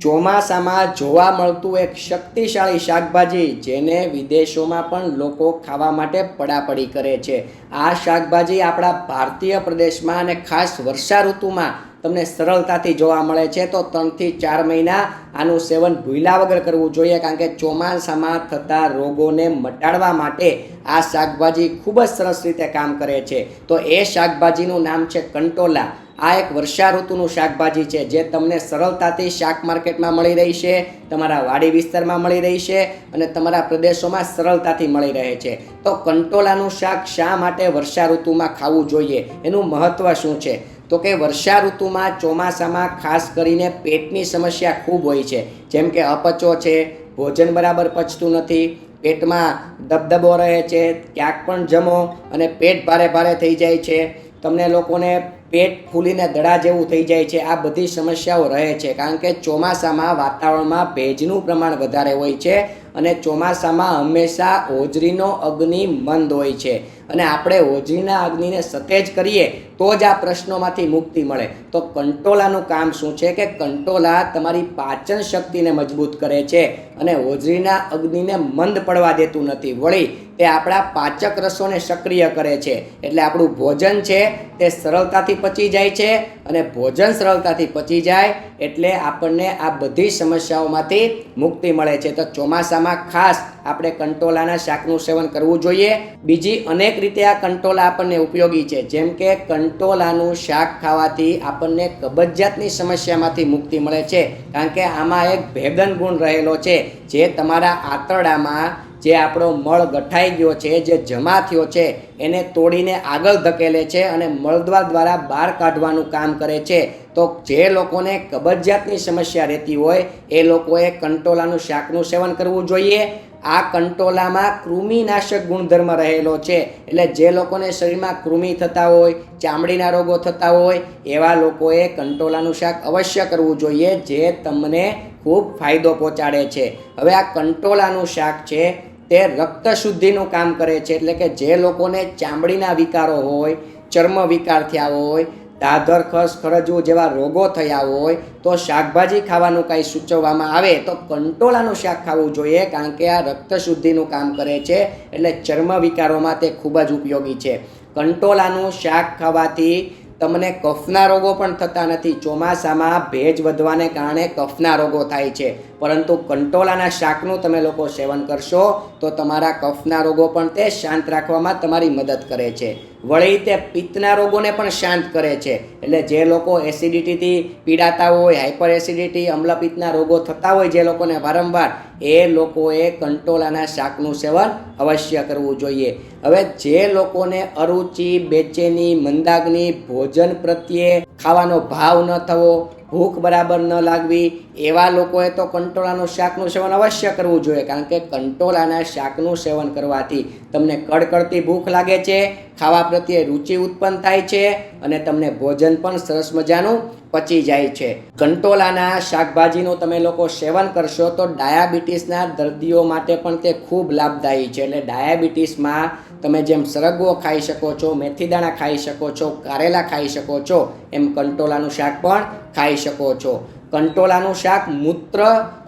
ચોમાસામાં જોવા મળતું એક શક્તિશાળી શાકભાજી જેને વિદેશોમાં પણ લોકો ખાવા માટે પડાપડી કરે છે. આ શાકભાજી આપણા ભારતીય પ્રદેશમાં અને ખાસ વર્ષા ઋતુમાં તમને સરળતાથી જોવા મળે છે. તો ત્રણથી ચાર મહિના આનું સેવન ભૂલા વગર કરવું જોઈએ, કારણ કે ચોમાસામાં થતા રોગોને મટાડવા માટે આ શાકભાજી ખૂબ જ સરસ રીતે કામ કરે છે. તો એ શાકભાજીનું નામ છે કંટોલા. આ એક વર્ષા ઋતુનું શાકભાજી છે, જે તમને સરળતાથી શાક માર્કેટમાં મળી રહી છે, તમારા વાડી વિસ્તારમાં મળી રહી છે અને તમારા પ્રદેશોમાં સરળતાથી મળી રહે છે. તો કંટોલાનું શાક શા માટે વર્ષા ઋતુમાં ખાવું જોઈએ? એનું મહત્ત્વ શું છે? તો કે વર્ષા ઋતુમાં ચોમાસામાં ખાસ કરીને પેટની સમસ્યા ખૂબ હોય છે. જેમ કે અપચો છે, ભોજન બરાબર પચતું નથી, પેટમાં દબદબો રહે છે, ક્યાંક પણ જમો અને પેટ ભારે ભારે થઈ જાય છે. તમને લોકોને પેટ ફૂલીને દડા જેવું થઈ જાય છે. આ બધી સમસ્યાઓ રહે છે. કારણ કે ચોમાસામાં વાતાવરણમાં ભેજનું પ્રમાણ વધારે હોય છે. અને ચોમાસામાં હંમેશા હોજરીનો અગ્નિ મંદ હોય છે. અને આપણે હોજરીના અગ્નિને સતેજ કરીએ તો જ આ પ્રશ્નોમાંથી મુક્તિ મળે. તો કંટોલાનું કામ શું છે કે કંટોલા તમારી પાચન શક્તિને મજબૂત કરે છે અને હોજરીના અગ્નિને મંદ પડવા દેતું નથી. વળી તે આપણા પાચક રસોને સક્રિય કરે છે. એટલે આપણું ભોજન છે તે સરળતાથી પચી જાય છે અને ભોજન સરળતાથી પચી જાય એટલે આપણને આ બધી સમસ્યાઓમાંથી મુક્તિ મળે છે. તો ચોમાસામાં ખાસ આપણે કંટોલાના શાકનું સેવન કરવું જોઈએ. બીજી અનેક રીતે આ કંટોલા આપણને ઉપયોગી છે. જેમ કે કંટોલાનું શાક ખાવાથી આપણને કબજિયાતની સમસ્યામાંથી મુક્તિ મળે છે. કારણ કે આમાં એક ભેગન ગુણ રહેલો છે જે તમારા આંતરડામાં જે આપણો મળ ગઠાઈ ગયો છે, જે જમા થયો છે એને તોડીને આગળ ધકેલે છે અને મળદ્વાર દ્વારા બહાર કાઢવાનું કામ કરે છે. તો જે લોકોને કબજિયાતની સમસ્યા રહેતી હોય, એ લોકોએ કંટોલાનું શાકનું સેવન કરવું જોઈએ. આ કંટોલામાં કૃમિનાશક ગુણધર્મ રહેલો છે. એટલે જે લોકોને શરીરમાં કૃમિ થતા હોય, ચામડીના રોગો થતા હોય, એવા લોકોએ કંટોલાનું શાક અવશ્ય કરવું જોઈએ, જે તમને ખૂબ ફાયદો પહોંચાડે છે. હવે આ કંટોલાનું શાક છે તે રક્ત શુદ્ધિનું કામ કરે છે એટલે કે જે લોકોને ચામડીના વિકારો હોય, ચર્મ વિકાર થયા હોય, દાદર, ખસ ખરજવું જેવા રોગો થયા હોય, તો શાકભાજી ખાવાનું કાંઈ સૂચવવામાં આવે તો કંટોળાનું શાક ખાવું જોઈએ કારણ કે આ રક્ત શુદ્ધિનું કામ કરે છે એટલે ચર્મ વિકારોમાં તે ખૂબ જ ઉપયોગી છે. કંટોળાનું શાક ખાવાથી તમને કફના રોગો પણ થતા નથી. ચોમાસામાં ભેજ વધવાને કારણે કફના રોગો થાય છે. પરંતુ કંટોલાના શાકનું તમે લોકો સેવન કરશો તો તમારા કફના રોગો પણ તે શાંત રાખવામાં તમારી મદદ કરે છે. વળી તે પિત્તના રોગોને પણ શાંત કરે છે. એટલે જે લોકો એસિડિટીથી પીડાતા હોય હાઇપર એસિડિટી અમ્લપિત્તના રોગો થતા હોય જે લોકોને વારંવાર, એ લોકોએ કંટોલાના શાકનું સેવન અવશ્ય કરવું જોઈએ. હવે જે લોકોને અરુચિ, બેચેની મંદાગ્નિ ભોજન પ્રત્યે ખાવાનો ભાવ ન થવો ભૂખ બરાબર ન લાગવી, એવા લોકોએ તો કંટોળાનું શાકનું સેવન અવશ્ય કરવું જોઈએ, કારણ કે કંટોળાના શાકનું સેવન કરવાથી તમને કડકડતી ભૂખ લાગે છે, ખાવા પ્રત્યે રુચિ ઉત્પન્ન થાય છે અને તમને ભોજન પણ સરસ મજાનું પચી જાય છે. કંટોલાના શાકભાજીનું તમે લોકો સેવન કરશો તો ડાયાબિટીસના દર્દીઓ માટે પણ તે ખૂબ લાભદાયી છે. એટલે ડાયાબિટીસમાં તમે જેમ સરગવો ખાઈ શકો છો, મેથીદાણા ખાઈ શકો છો, કારેલા ખાઈ શકો છો, એમ કંટોલાનું શાક પણ ખાઈ શકો છો. કંટોલાનું શાક મૂત્ર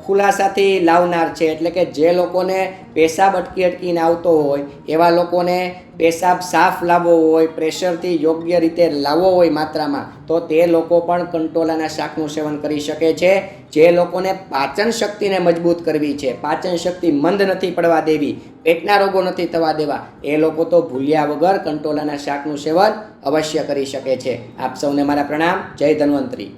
ખુલાસાથી લાવનાર છે. એટલે કે જે લોકોને પેશાબ અટકી અટકીને આવતો હોય, એવા લોકોને પેશાબ સાફ લાવવો હોય, પ્રેશરથી યોગ્ય રીતે લાવવો હોય માત્રામાં, તો તે લોકો પણ કંટોલાના શાકનું સેવન કરી શકે છે. જે લોકોને પાચન શક્તિને મજબૂત કરવી છે. પાચન શક્તિ મંદ નથી પડવા દેવી, પેટના રોગો નથી થવા દેવા, એ લોકો તો ભૂલ્યા વગર કંટોલાના શાકનું સેવન અવશ્ય કરી શકે છે. આપ સૌને મારા પ્રણામ. જય ધન્વંતરી.